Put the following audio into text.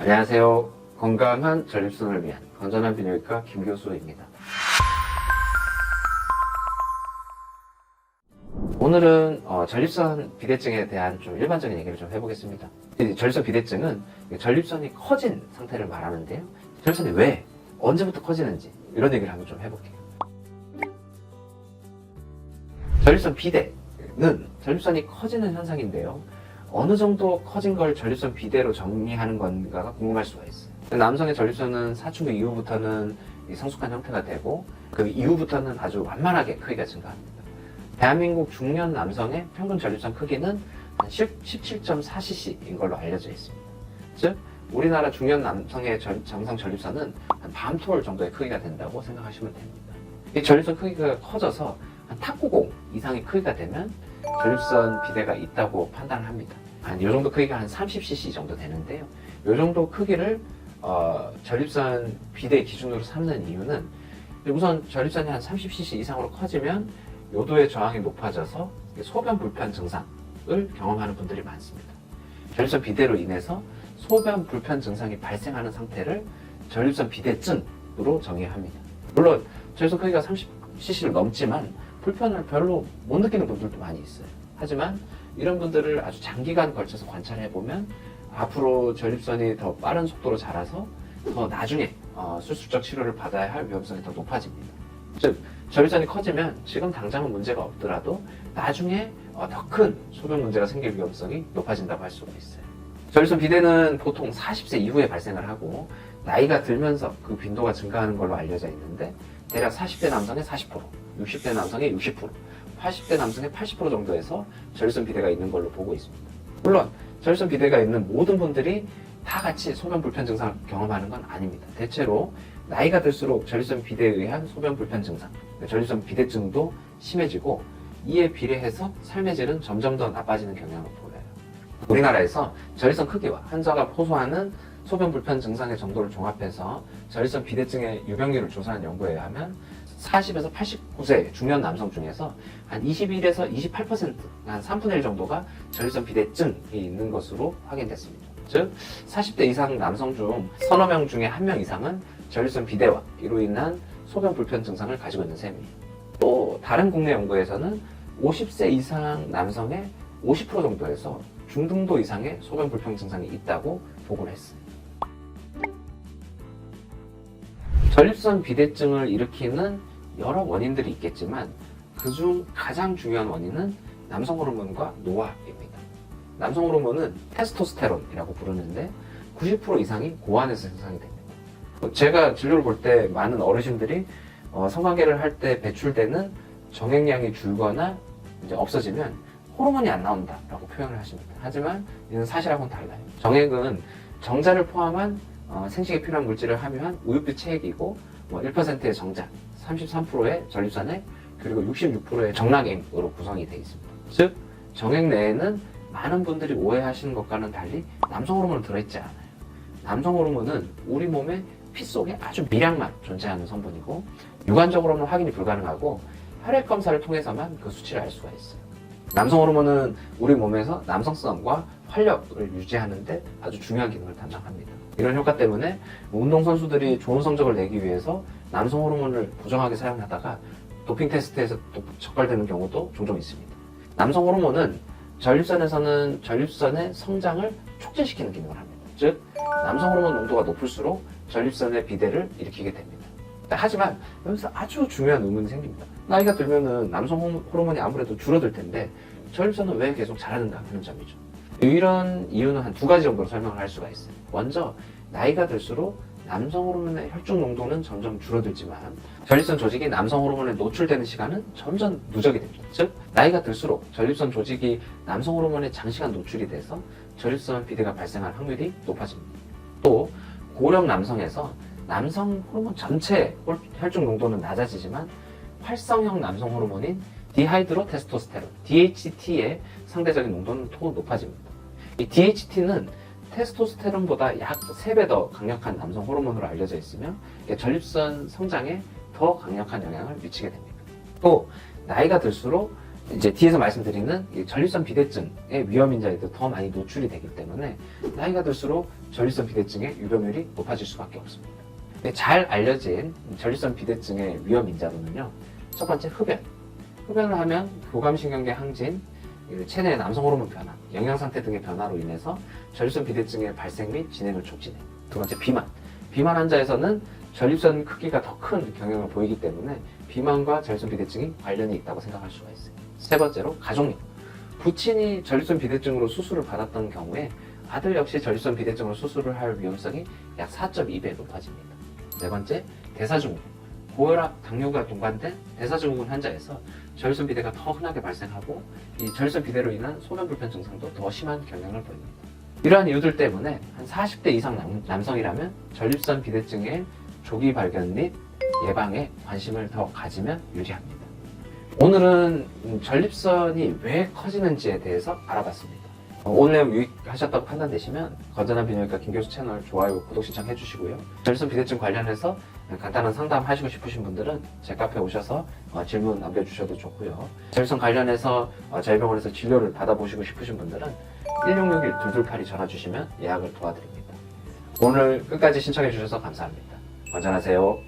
안녕하세요. 건강한 전립선을 위한 건전한 비뇨기과 김 교수입니다. 오늘은 어, 전립선 비대증에 대한 좀 일반적인 얘기를 좀 해보겠습니다. 이 전립선 비대증은 전립선이 커진 상태를 말하는데요. 전립선이 왜, 언제부터 커지는지 이런 얘기를 한번 좀 해볼게요. 전립선 비대는 전립선이 커지는 현상인데요. 어느 정도 커진 걸 전립선 비대로 정리하는 건가가 궁금할 수가 있어요. 남성의 전립선은 사춘기 이후부터는 이 성숙한 형태가 되고 그 이후부터는 아주 완만하게 크기가 증가합니다. 대한민국 중년 남성의 평균 전립선 크기는 한 17.4cc인 걸로 알려져 있습니다. 즉 우리나라 중년 남성의 전- 정상 전립선은 한 밤톨 정도의 크기가 된다고 생각하시면 됩니다. 이 전립선 크기가 커져서 한 탁구공 이상의 크기가 되면 전립선 비대가 있다고 판단을 합니다. 한 이 정도 크기가 한 30cc 정도 되는데요. 이 정도 크기를 어, 전립선 비대 기준으로 삼는 이유는 우선 전립선이 한 30cc 이상으로 커지면 요도의 저항이 높아져서 소변 불편 증상을 경험하는 분들이 많습니다. 전립선 비대로 인해서 소변 불편 증상이 발생하는 상태를 전립선 비대증으로 정의합니다. 물론 전립선 크기가 30cc를 넘지만 불편을 별로 못 느끼는 분들도 많이 있어요. 하지만 이런 분들을 아주 장기간 걸쳐서 관찰해 보면 앞으로 전립선이 더 빠른 속도로 자라서 더 나중에 어, 수술적 치료를 받아야 할 위험성이 더 높아집니다. 즉 전립선이 커지면 지금 당장은 문제가 없더라도 나중에 어, 더큰 소변 문제가 생길 위험성이 높아진다고 할 수가 있어요. 전립선 비대는 보통 40세 이후에 발생을 하고 나이가 들면서 그 빈도가 증가하는 걸로 알려져 있는데 대략 40대 남성의 40%, 60대 남성의 60%, 80대 남성의 80% 정도에서 전립선 비대가 있는 걸로 보고 있습니다. 물론 전립선 비대가 있는 모든 분들이 다 같이 소변 불편 증상을 경험하는 건 아닙니다. 대체로 나이가 들수록 전립선 비대에 의한 소변 불편 증상, 그러니까 전립선 비대증도 심해지고 이에 비례해서 삶의 질은 점점 더 나빠지는 경향을 보여요. 우리나라에서 전립선 크기와 환자가 호소하는 소변 불편 증상의 정도를 종합해서 전립선 비대증의 유병률을 조사한 연구에 의하면 40에서 89세 중년 남성 중에서 한 21에서 28%, 한 3분의 1 정도가 전립선 비대증이 있는 것으로 확인됐습니다. 즉, 40대 이상 남성 중 서너 명 중에 한 명 이상은 전립선 비대와 이로 인한 소변 불편 증상을 가지고 있는 셈이에요. 또 다른 국내 연구에서는 50세 이상 남성의 50% 정도에서 중등도 이상의 소변 불편 증상이 있다고 보고를 했어요. 전립선 비대증을 일으키는 여러 원인들이 있겠지만 그중 가장 중요한 원인은 남성 호르몬과 노화입니다. 남성 호르몬은 테스토스테론이라고 부르는데 90% 이상이 고안에서 생성이 됩니다. 제가 진료를 볼 때 많은 어르신들이 어, 성관계를 할 때 배출되는 정액량이 줄거나 이제 없어지면 호르몬이 안 나온다라고 표현을 하십니다. 하지만 이는 사실하고는 달라요. 정액은 정자를 포함한 어, 생식에 필요한 물질을 함유한 우유빛 체액이고 뭐 1%의 정자, 33%의 전립선액, 그리고 66%의 정락액으로 구성이 되어 있습니다. 즉 정액 내에는 많은 분들이 오해하시는 것과는 달리 남성 호르몬은 들어있지 않아요. 남성 호르몬은 우리 몸의 피 속에 아주 미량만 존재하는 성분이고 육안적으로는 확인이 불가능하고 혈액 검사를 통해서만 그 수치를 알 수가 있어요. 남성 호르몬은 우리 몸에서 남성성과 활력을 유지하는데 아주 중요한 기능을 담당합니다. 이런 효과 때문에 운동선수들이 좋은 성적을 내기 위해서 남성 호르몬을 부정하게 사용하다가 도핑 테스트에서 또 적발되는 경우도 종종 있습니다. 남성 호르몬은 전립선에서는 전립선의 성장을 촉진시키는 기능을 합니다. 즉, 남성 호르몬 농도가 높을수록 전립선의 비대를 일으키게 됩니다. 하지만 여기서 아주 중요한 의문이 생깁니다. 나이가 들면은 남성 호르몬이 아무래도 줄어들 텐데 전립선은 왜 계속 자라는가 하는 점이죠. 이런 이유는 한 두 가지 정도로 설명을 할 수가 있어요. 먼저 나이가 들수록 남성 호르몬의 혈중 농도는 점점 줄어들지만 전립선 조직이 남성 호르몬에 노출되는 시간은 점점 누적이 됩니다. 즉 나이가 들수록 전립선 조직이 남성 호르몬에 장시간 노출이 돼서 전립선 비대가 발생할 확률이 높아집니다. 또 고령 남성에서 남성 호르몬 전체 홀- 혈중 농도는 낮아지지만 활성형 남성 호르몬인 디하이드로 테스토스테론 DHT의 상대적인 농도는 더 높아집니다. 이 DHT는 테스토스테론보다 약 3배 더 강력한 남성 호르몬으로 알려져 있으며 전립선 성장에 더 강력한 영향을 미치게 됩니다. 또 나이가 들수록 이제 뒤에서 말씀드리는 이 전립선 비대증의 위험 인자에도 더 많이 노출이 되기 때문에 나이가 들수록 전립선 비대증의 유병률이 높아질 수밖에 없습니다. 잘 알려진 전립선 비대증의 위험 인자로는요. 첫 번째 흡연. 흡연을 하면 교감신경계 항진, 이 체내 남성 호르몬 변화, 영양 상태 등의 변화로 인해서 전립선 비대증의 발생 및 진행을 촉진해. 두 번째 비만. 비만 환자에서는 전립선 크기가 더 큰 경향을 보이기 때문에 비만과 전립선 비대증이 관련이 있다고 생각할 수가 있어요. 세 번째로 가족력. 부친이 전립선 비대증으로 수술을 받았던 경우에 아들 역시 전립선 비대증으로 수술을 할 위험성이 약 4.2배 높아집니다. 네 번째, 대사증후군. 고혈압, 당뇨가 동반된 대사증후군 환자에서 전립선 비대가 더 흔하게 발생하고 이 전립선 비대로 인한 소변 불편 증상도 더 심한 경향을 보입니다. 이러한 이유들 때문에 한 40대 이상 남, 남성이라면 전립선 비대증의 조기 발견 및 예방에 관심을 더 가지면 유리합니다. 오늘은 음, 전립선이 왜 커지는지에 대해서 알아봤습니다. 어, 오늘 유익하셨다고 판단되시면 건전한 비뇨기과 김교수 채널 좋아요, 구독 신청해 주시고요. 전립선 비대증 관련해서 간단한 상담 하시고 싶으신 분들은 제 카페 오셔서 어, 질문 남겨주셔도 좋고요. 전립선 관련해서 어, 저희 병원에서 진료를 받아보시고 싶으신 분들은 1661-2282 전화 주시면 예약을 도와드립니다. 오늘 끝까지 신청해 주셔서 감사합니다. 건전하세요.